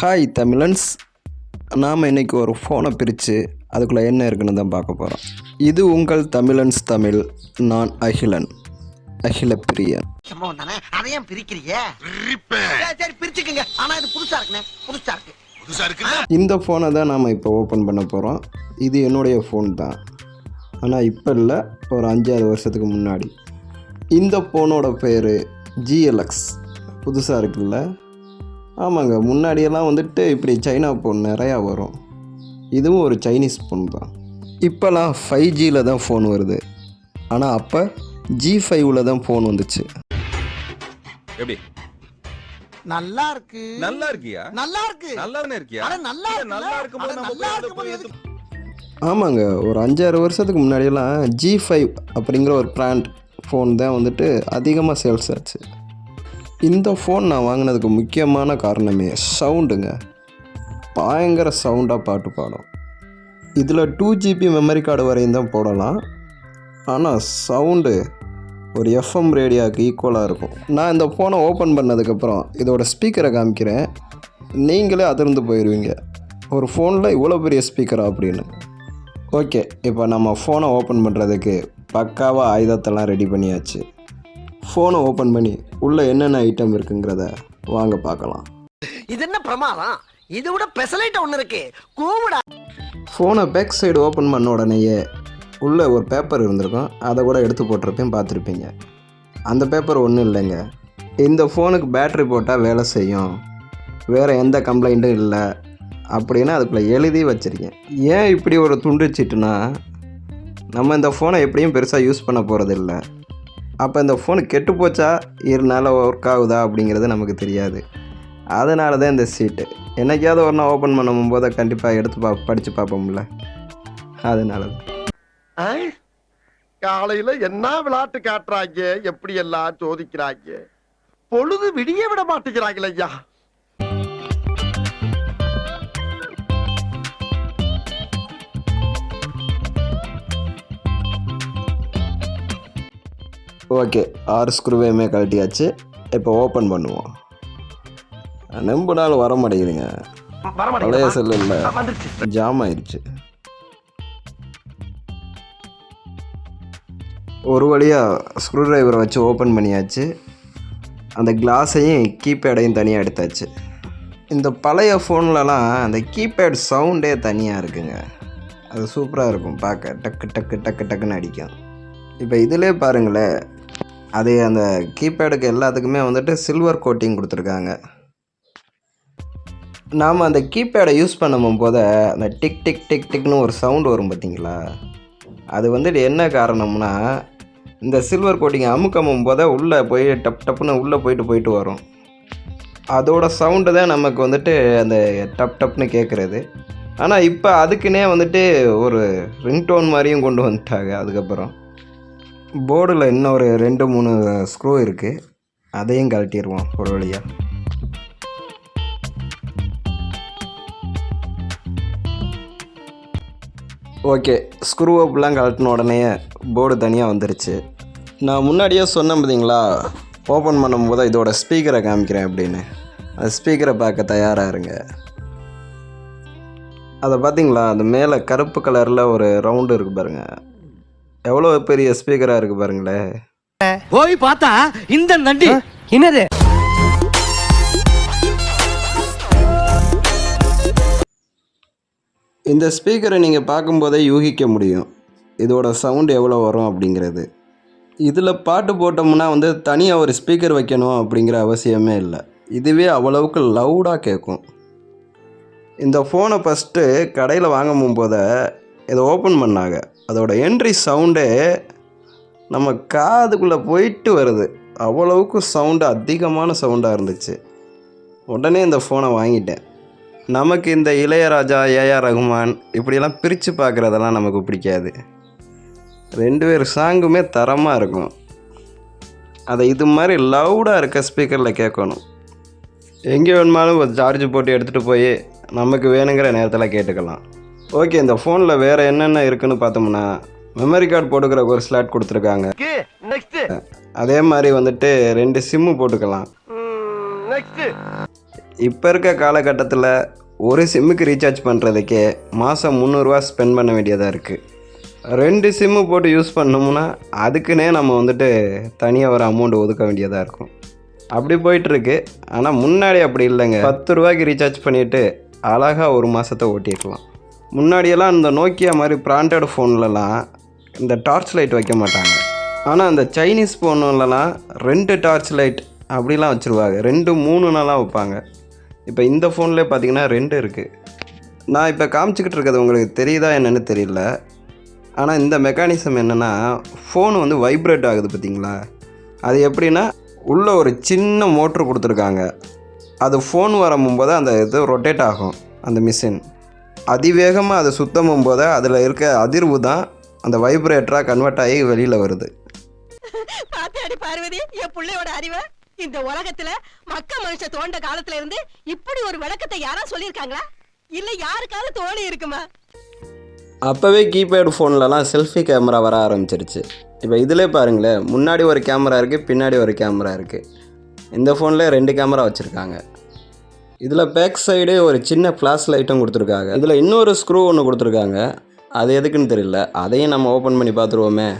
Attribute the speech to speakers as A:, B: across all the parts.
A: Hi Tamizhans. நாம் இன்னைக்கு ஒரு ஃபோனை பிரித்து அதுக்குள்ளே என்ன இருக்குன்னு தான் பார்க்க போகிறோம் இது உங்கள் தமிழன்ஸ் தமிழ் நான் அகிலன். அகில பிரியன்
B: அதையும் பிரிக்கிறீங்க சரி, சரி பிரிச்சுக்குங்க. ஆனா இது புதுசா இருக்குண்ணே புதுசா இருக்கு.
A: இந்த ஃபோனை தான் நாம் இப்போ ஓப்பன் பண்ண போகிறோம் இது என்னுடைய ஃபோன் தான். ஆனால் இப்போ இல்லை ஒரு அஞ்சாறு வருஷத்துக்கு முன்னாடி. இந்த ஃபோனோட பேர் ஜிஎல்எக்ஸ் புதுசாக இருக்குல்ல? ஆமாங்க முன்னாடியெல்லாம் வந்துட்டு இப்படி சைனா ஃபோன் நிறையா வரும். இதுவும் ஒரு சைனீஸ் ஃபோன் தான். இப்போலாம் ஃபைவ் ஜியில் தான் ஃபோன் வருது. ஆனால் அப்போ ஜி ஃபைவ்ல தான் ஃபோன் வந்துச்சு.
C: எப்படி?
B: நல்லா இருக்கு.
C: நல்லா இருக்கியா?
B: நல்லா இருக்கு.
C: நல்லா இருக்கியா?
B: அட நல்லா?
C: நல்லா இருக்கும்போது நம்ம?
A: ஆமாங்க ஒரு அஞ்சாறு வருஷத்துக்கு முன்னாடியெல்லாம் ஜி ஃபைவ் அப்படிங்கிற ஒரு பிராண்ட் ஃபோன் தான் வந்துட்டு அதிகமாக சேல்ஸ் ஆச்சு. இந்த ஃபோன் நான் வாங்கினதுக்கு முக்கியமான காரணமே சவுண்டுங்க பயங்கர சவுண்டாக பாட்டு பாடும். இதில் டூ ஜிபி மெமரி கார்டு வரையும் தான் போடலாம். ஆனால் சவுண்டு ஒரு எஃப்எம் ரேடியோவுக்கு ஈக்குவலாக இருக்கும். நான் இந்த ஃபோனை ஓப்பன் பண்ணதுக்கப்புறம் இதோட ஸ்பீக்கரை காமிக்கிறேன். நீங்களே அதிர்ந்து போயிடுவீங்க ஒரு ஃபோனில் இவ்வளோ பெரிய ஸ்பீக்கரா அப்படின்னு. ஓகே இப்போ நம்ம ஃபோனை ஓப்பன் பண்ணுறதுக்கு பக்காவாக ஆயுதத்தெல்லாம் ரெடி பண்ணியாச்சு. ஃபோனை ஓப்பன் பண்ணி உள்ளே என்னென்ன ஐட்டம் இருக்குங்கிறத வாங்க பார்க்கலாம்.
B: இது என்ன பிரமாதம்? இது விட பெசலைட் ஒண்ணு இருக்கு. கூவுடா.
A: ஃபோனை பேக் சைடு ஓப்பன் பண்ண உடனேயே உள்ளே ஒரு பேப்பர் இருந்திருக்கும். அதை கூட எடுத்து போட்டிருப்பேன் பார்த்துருப்பீங்க. அந்த பேப்பர் ஒன்றும் இல்லைங்க. இந்த ஃபோனுக்கு பேட்ரி போட்டால் வேலை செய்யும். வேறு எந்த கம்ப்ளைண்ட்டும் இல்லை அப்படின்னு அதுக்குள்ளே எழுதி வச்சுருக்கேன். ஏன் இப்படி ஒரு துண்டு சீட்டுனா நம்ம இந்த ஃபோனை எப்படியும் பெருசாக யூஸ் பண்ண போகிறதில்ல அப்போ இந்த ஃபோனு கெட்டு போச்சா? இருந்தாலும் ஒர்க் ஆகுதா? அப்படிங்கிறது நமக்கு தெரியாது. அதனால தான் இந்த சீட்டு என்னைக்காவது ஒரு நாள் ஓப்பன் பண்ணும் போது கண்டிப்பாக எடுத்து பா படித்து பார்ப்போம்ல. அதனால தான்
D: என்ன விளையாட்டு காட்டுறாங்க? எப்படி எல்லாம் சோதிக்கிறாங்க? பொழுது விடிய விட மாட்டேங்கிறாங்களே ஐயா.
A: ஓகே ஆறு ஸ்க்ரூவையுமே கழட்டியாச்சு. இப்போ ஓப்பன் பண்ணுவோம். நம்ப நாள் வர மாட்டேங்குதுங்க பழைய செல்லு இல்லை ஜாம் ஆயிடுச்சு ஒரு வழியாக ஸ்க்ரூ டிரைவரை வச்சு ஓப்பன் பண்ணியாச்சு. அந்த கிளாஸையும் கீபேடையும் தனியாக எடுத்தாச்சு. இந்த பழைய ஃபோன்லலாம் அந்த கீபேட் சவுண்டே தனியாக இருக்குங்க. அது சூப்பராக இருக்கும். பார்க்க டக்கு டக்கு டக்கு டக்குன்னு அடிக்கும். இப்போ இதிலே பாருங்களேன். அது அந்த கீபேடுக்கு எல்லாத்துக்குமே வந்துட்டு சில்வர் கோட்டிங் கொடுத்துருக்காங்க. நாம் அந்த கீபேடை யூஸ் பண்ணும் போது அந்த டிக் டிக் டிக் டிக்னு ஒரு சவுண்ட் வரும் பார்த்தீங்களா? அது வந்துட்டு என்ன காரணம்னா இந்த சில்வர் கோட்டிங் அமுக்கமும் போது உள்ளே போய் டப் டப்புன்னு உள்ளே போயிட்டு போயிட்டு வரும். அதோட சவுண்டு தான் நமக்கு வந்துட்டு அந்த டப் டப்னு கேட்குறது. ஆனால் இப்போ அதுக்குன்னே வந்துட்டு ஒரு ரிங்டோன் மாதிரியும் கொண்டு வந்துட்டாங்க அதுக்கப்புறம். போர்டில் இன்னும் ஒரு ரெண்டு மூணு ஸ்க்ரூ இருக்குது அதையும் கழட்டிடுவோம் ஒரு வழியாக ஓகே ஸ்க்ரூ அப்லாம் கழட்டின உடனே போர்டு தனியாக வந்துருச்சு. நான் முன்னாடியே சொன்னேன் பார்த்தீங்களா ஓப்பன் பண்ணும்போது இதோட ஸ்பீக்கரை காமிக்கிறேன் அப்படின்னு. அந்த ஸ்பீக்கரை பார்க்க தயாராக இருங்க. அதை பார்த்தீங்களா அந்த மேலே கருப்பு கலரில் ஒரு ரவுண்டு இருக்குது பாருங்கள் எவ்வளோ பெரிய ஸ்பீக்கராக இருக்குது பாருங்களேன்
E: போய் பார்த்தா இந்த நண்டி. என்னது?
A: இந்த ஸ்பீக்கரை நீங்கள் பார்க்கும்போதே யூகிக்க முடியும். இதோட சவுண்ட் எவ்வளோ வரும் அப்படிங்கிறது. இதில் பாட்டு போட்டோம்னா வந்து தனியாக ஒரு ஸ்பீக்கர் வைக்கணும் அப்படிங்கிற அவசியமே இல்லை. இதுவே அவ்வளவுக்கு லவுடாக கேட்கும் இந்த ஃபோனை ஃபஸ்ட்டு கடையில் வாங்கும் போத இதை ஓப்பன் பண்ணாங்க. அதோட என்ட்ரி சவுண்டே நம்ம காதுக்குள்ளே போயிட்டு வருது. அவ்வளவுக்கு சவுண்டு அதிகமான சவுண்டாக இருந்துச்சு. உடனே இந்த ஃபோனை வாங்கிட்டேன். நமக்கு இந்த இளையராஜா ஏஆர் ரகுமான் இப்படியெல்லாம் பிரித்து பார்க்குறதெல்லாம் நமக்கு பிடிக்காது. ரெண்டு பேர் சாங்குமே தரமாக இருக்கும். அதை இது மாதிரி லவுடாக இருக்க ஸ்பீக்கரில் கேட்கணும். எங்கே வேணுமாலும் ஒரு சார்ஜ் போட்டு எடுத்துகிட்டு போய் நமக்கு வேணுங்கிற நேரத்தில் கேட்டுக்கலாம். ஓகே இந்த ஃபோனில் வேறு என்னென்ன இருக்குன்னு பார்த்தோம்னா மெமரி கார்டு போட்டுக்கிற ஒரு ஸ்லாட் கொடுத்துருக்காங்க. அதே மாதிரி வந்துட்டு ரெண்டு சிம்மு போட்டுக்கலாம். இப்போ இருக்க காலகட்டத்தில் ஒரு சிம்முக்கு ரீசார்ஜ் பண்ணுறதுக்கே மாதம் முந்நூறுரூவா ஸ்பெண்ட் பண்ண வேண்டியதாக இருக்குது ரெண்டு சிம்மு போட்டு யூஸ் பண்ணோம்னா அதுக்குன்னே நம்ம வந்துட்டு தனியாக ஒரு அமௌண்ட் ஒதுக்க வேண்டியதாக இருக்கும். அப்படி போயிட்டுருக்கு. ஆனால் முன்னாடி அப்படி இல்லைங்க. பத்து ரூபாய்க்கு ரீசார்ஜ் பண்ணிவிட்டு அழகாக ஒரு மாதத்தை ஓட்டிடலாம் முன்னாடியெல்லாம் இந்த நோக்கியா மாதிரி பிராண்டட் ஃபோன்லலாம் இந்த டார்ச் லைட் வைக்க மாட்டாங்க. ஆனால் அந்த சைனீஸ் ஃபோன்லலாம் ரெண்டு டார்ச் லைட் அப்படிலாம் வச்சுருவாங்க. ரெண்டு மூணு நாளாக வைப்பாங்க. இப்போ இந்த ஃபோன்லேயே பார்த்தீங்கன்னா ரெண்டு இருக்குது நான் இப்போ காமிச்சிக்கிட்டு இருக்கிறது உங்களுக்கு தெரியுதா என்னென்னு தெரியல. ஆனால் இந்த மெக்கானிசம் என்னென்னா ஃபோன் வந்து வைப்ரேட் ஆகுது பார்த்தீங்களா அது எப்படின்னா உள்ளே ஒரு சின்ன மோட்ரு கொடுத்துருக்காங்க. அது ஃபோன் வரும்போது அந்த இது ரொட்டேட் ஆகும் அந்த மிஷின் அதிவேகமாக அதை சுத்தமும் போது அதில் இருக்க அதிர்வு தான் அந்த வைப்ரேட்டராக கன்வெர்ட் ஆகி வெளியில் வருது.
F: பாத்தாடி பார்வதி என் புள்ளையோட அறிவை. இந்த உலகத்துல மக்க மனுஷ தோண்ட காலத்துல இருந்து இப்படி ஒரு விளக்கத்தை யாரா சொல்லியிருக்காங்களா? இல்ல யாருக்காவது தோணி இருக்குமா?
A: அப்போவே கீபேட் ஃபோன்லலாம் செல்ஃபி கேமரா வர ஆரம்பிச்சிருச்சு. இப்போ இதிலே பாருங்களேன் முன்னாடி ஒரு கேமரா இருக்குது பின்னாடி ஒரு கேமரா இருக்குது இந்த ஃபோனில் ரெண்டு கேமரா வச்சுருக்காங்க. இதில் பேக் சைடு ஒரு சின்ன ஃப்ளாஷ் லைட்டும் கொடுத்துருக்காங்க. இதில் இன்னொரு ஸ்க்ரூ ஒன்று கொடுத்துருக்காங்க. அது எதுக்குன்னு தெரியல. அதையும் நம்ம ஓப்பன் பண்ணி பார்த்துருவோமே.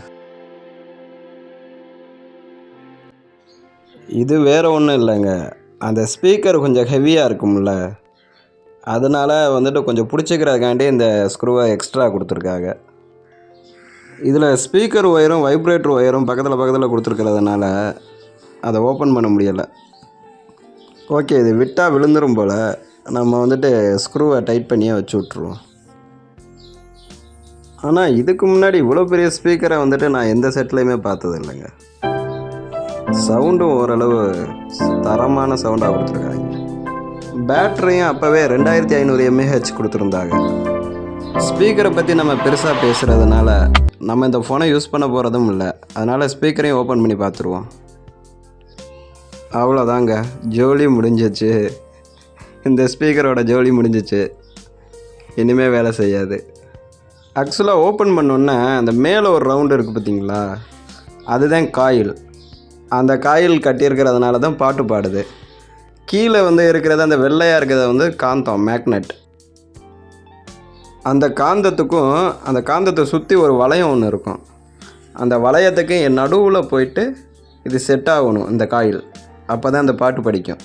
A: இது வேறு ஒன்றும் இல்லைங்க. அந்த ஸ்பீக்கர் கொஞ்சம் ஹெவியாக இருக்கும்ல. அதனால் வந்துட்டு கொஞ்சம் பிடிச்சிக்கிறதுக்காண்டி இந்த ஸ்க்ரூவை எக்ஸ்ட்ரா கொடுத்துருக்காங்க. இதில் ஸ்பீக்கர் ஒயரும் வைப்ரேட்டர் ஒயரும் பக்கத்தில் பக்கத்தில் கொடுத்துருக்கிறதுனால அதை ஓப்பன் பண்ண முடியலை. ஓகே இது விட்டால் விழுந்துரும் போல். நம்ம வந்துட்டு ஸ்க்ரூவை டைட் பண்ணியே வச்சு விட்ருவோம் ஆனால் இதுக்கு முன்னாடி இவ்வளோ பெரிய ஸ்பீக்கரை வந்துட்டு நான் எந்த செட்லேயுமே பார்த்தது இல்லைங்க. சவுண்டும் ஓரளவு தரமான சவுண்டாக கொடுத்துருக்காங்க. பேட்டரியும் அப்போவே ரெண்டாயிரத்தி ஐநூறு எம்ஏஹெச் கொடுத்துருந்தாங்க. ஸ்பீக்கரை பற்றி நம்ம பெருசாக பேசுகிறதுனால நம்ம இந்த ஃபோனை யூஸ் பண்ண போகிறதும் இல்லை. அதனால் ஸ்பீக்கரையும் ஓப்பன் பண்ணி பார்த்துருவோம். அவ்வளோதாங்க. ஜோலி முடிஞ்சிச்சு. இந்த ஸ்பீக்கரோட ஜோலி முடிஞ்சிச்சு. இனிமேல் வேலை செய்யாது. ஆக்சுவலாக ஓப்பன் பண்ணோன்னே அந்த மேலே ஒரு ரவுண்டு இருக்குது பார்த்தீங்களா? அதுதான் காயில். அந்த காயில் கட்டியிருக்கிறதுனால தான் பாட்டு பாடுது. கீழே வந்து இருக்கிறது அந்த வெள்ளையாக இருக்கிறத வந்து காந்தம் மேக்னெட் அந்த காந்தத்துக்கும் அந்த காந்தத்தை சுற்றி ஒரு வளையம் ஒன்று இருக்கும். அந்த வளையத்துக்கு என் நடுவில் போயிட்டு இது செட் ஆகணும் இந்த காயில். அப்போ தான் அந்த பாட்டு படிக்கும்.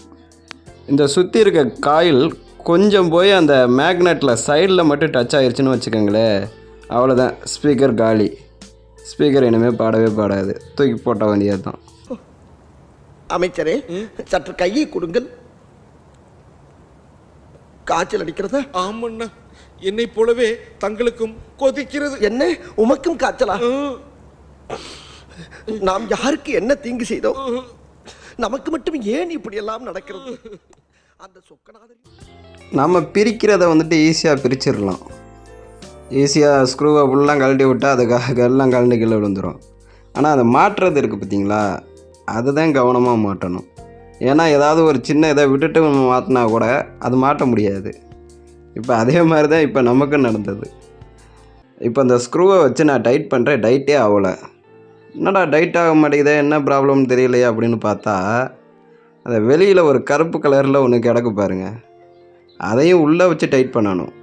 A: இந்த சுற்றி இருக்க காயில் கொஞ்சம் போய் அந்த மேக்னெட்டில் சைடில் மட்டும் டச் ஆயிருச்சுன்னு வச்சுக்கோங்களேன். அவ்வளோதான் ஸ்பீக்கர் காலி. ஸ்பீக்கர் இனிமேல் பாடவே பாடாது. தூக்கி போட்ட வேண்டியது தான்
D: அமைச்சரே சற்று கையை கொடுங்கள். காய்ச்சல் அடிக்கிறதா?
G: ஆமண்ணா. என்னை போலவே தங்களுக்கும் கொதிக்கிறது.
D: என்ன? உமக்கும் காய்ச்சலா? நாம் யாருக்கு என்ன தீங்கு செய்தோம்? நமக்கு மட்டும் ஏன் இப்படி எல்லாம் நடக்கிறது? அந்த சொக்கநாதன்.
A: நம்ம பிரிக்கிறத வந்துட்டு ஈஸியாக பிரிச்சிடலாம். ஈஸியாக ஸ்க்ரூவை ஃபுல்லாக கழட்டி விட்டால் அது க எல்லாம் கழண்டு கீழே விழுந்துடும் ஆனால் அதை மாட்டுறது இருக்குது பார்த்தீங்களா? அதுதான் கவனமாக மாட்டணும் ஏன்னா ஏதாவது ஒரு சின்ன இதை விட்டுட்டு நம்ம மாற்றினா கூட அது மாட்ட முடியாது. இப்போ அதே மாதிரி தான் இப்போ நமக்கும் நடந்தது. இப்போ அந்த ஸ்க்ரூவை வச்சு நான் டைட் பண்ணுறேன் டைட்டே ஆகலை. என்னடா டைட் ஆக மாட்டேங்குதே என்ன ப்ராப்ளம்னு தெரியலையே அப்படின்னு பார்த்தா அந்த வெளியில் ஒரு கருப்பு கலரில் ஒன்று கிடக்கு பாருங்க. அதையும் உள்ளே வச்சு டைட் பண்ணணும்.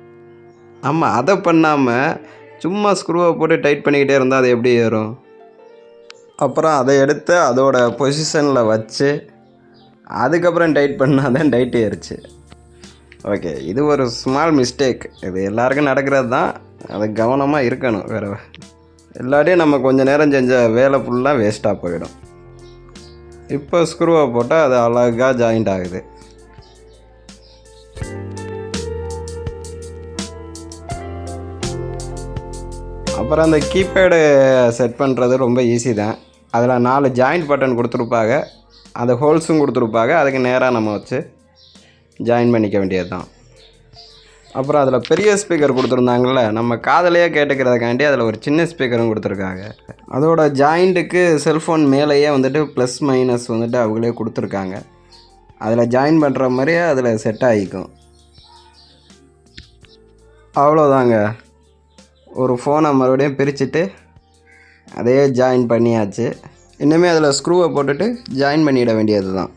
A: ஆமாம் அதை பண்ணாமல் சும்மா ஸ்க்ரூவை போட்டு டைட் பண்ணிக்கிட்டே இருந்தால் அது எப்படி ஏறும்? அப்புறம் அதை எடுத்து அதோட பொசிஷனில் வச்சு அதுக்கப்புறம் டைட் பண்ணால் தான் டைட் ஏறுச்சு. ஓகே இது ஒரு ஸ்மால் மிஸ்டேக் இது எல்லாருக்கும் நடக்கிறது தான் அது கவனமாக இருக்கணும் வேறு இல்லாட்டியும் நம்ம கொஞ்சம் நேரம் செஞ்ச வேலை ஃபுல்லாக வேஸ்ட்டாக போயிடும். இப்போ ஸ்க்ரூவை போட்டால் அது அழகாக ஜாயிண்ட் ஆகுது. அப்புறம் அந்த கீபேடு செட் பண்ணுறது ரொம்ப ஈஸி தான். அதில் நாலு ஜாயிண்ட் பட்டன் கொடுத்துருப்பாங்க. அந்த ஹோல்ஸும் கொடுத்துருப்பாங்க. அதுக்கு நேராக நம்ம வச்சு ஜாயின் பண்ணிக்க வேண்டியது தான் அப்புறம் அதில் பெரிய ஸ்பீக்கர் கொடுத்துருந்தாங்கள்ல நம்ம காதலையே கேட்டுக்கிறதுக்காண்டி அதில் ஒரு சின்ன ஸ்பீக்கரும் கொடுத்துருக்காங்க. அதோட ஜாயிண்ட்டுக்கு செல்ஃபோன் மேலேயே வந்துட்டு ப்ளஸ் மைனஸ் வந்துட்டு அவங்களே கொடுத்துருக்காங்க. அதில் ஜாயின் பண்ணுற மாதிரியே அதில் செட் ஆகிக்கும். அவ்வளோதாங்க ஒரு ஃபோனை மறுபடியும் பிரிச்சுட்டு அதையே ஜாயின் பண்ணியாச்சு. இன்னுமே அதில் ஸ்க்ரூவை போட்டுட்டு ஜாயின் பண்ணிட வேண்டியது தான்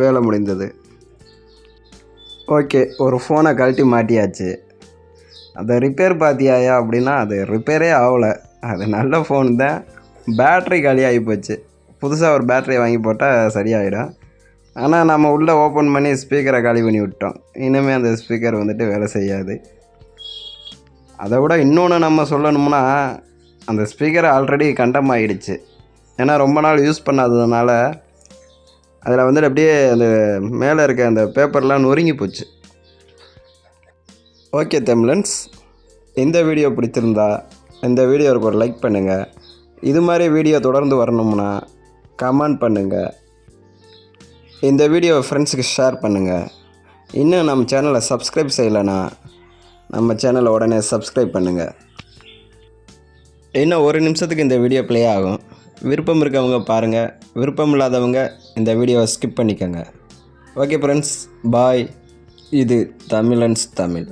A: வேலை முடிந்தது. ஓகே ஒரு ஃபோனை கழட்டி மாட்டியாச்சு. அதை ரிப்பேர் பார்த்தியாயா அப்படின்னா அது ரிப்பேரே ஆகலை. அது நல்ல ஃபோன் தான். பேட்ரி காலியாகி போச்சு. புதுசாக ஒரு பேட்டரியை வாங்கி போட்டால் சரியாயிடும். ஆனால் நம்ம உள்ளே ஓப்பன் பண்ணி ஸ்பீக்கரை காலி பண்ணி விட்டோம் இனிமேல் அந்த ஸ்பீக்கர் வந்துட்டு வேலை செய்யாது. அதை விட இன்னொன்று நம்ம சொல்லணும்னா அந்த ஸ்பீக்கர் ஆல்ரெடி கண்டம் ஆகிடுச்சு ஏன்னா ரொம்ப நாள் யூஸ் பண்ணாததுனால அதில் வந்துட்டு அப்படியே அந்த மேலே இருக்க அந்த பேப்பர்லாம் நொறுங்கி போச்சு. ஓகே தமிழன்ஸ் இந்த வீடியோ பிடிச்சிருந்தா இந்த வீடியோவுக்கு ஒரு லைக் பண்ணுங்கள் இது மாதிரி வீடியோ தொடர்ந்து வரணும்னா கமெண்ட் பண்ணுங்கள் இந்த வீடியோ ஃப்ரெண்ட்ஸுக்கு ஷேர் பண்ணுங்கள் இன்னும் நம்ம சேனலை சப்ஸ்கிரைப் செய்யலைன்னா நம்ம சேனலை உடனே சப்ஸ்கிரைப் பண்ணுங்கள் இன்னும் ஒரு நிமிஷத்துக்கு இந்த வீடியோ ப்ளே ஆகும். விருப்பம் இருக்கவங்க பாருங்கள் விருப்பம் இல்லாதவங்க இந்த வீடியோவை ஸ்கிப் பண்ணிக்கோங்க. ஓகே ஃப்ரெண்ட்ஸ் பாய் இது தமிழன்ஸ் தமிழ்.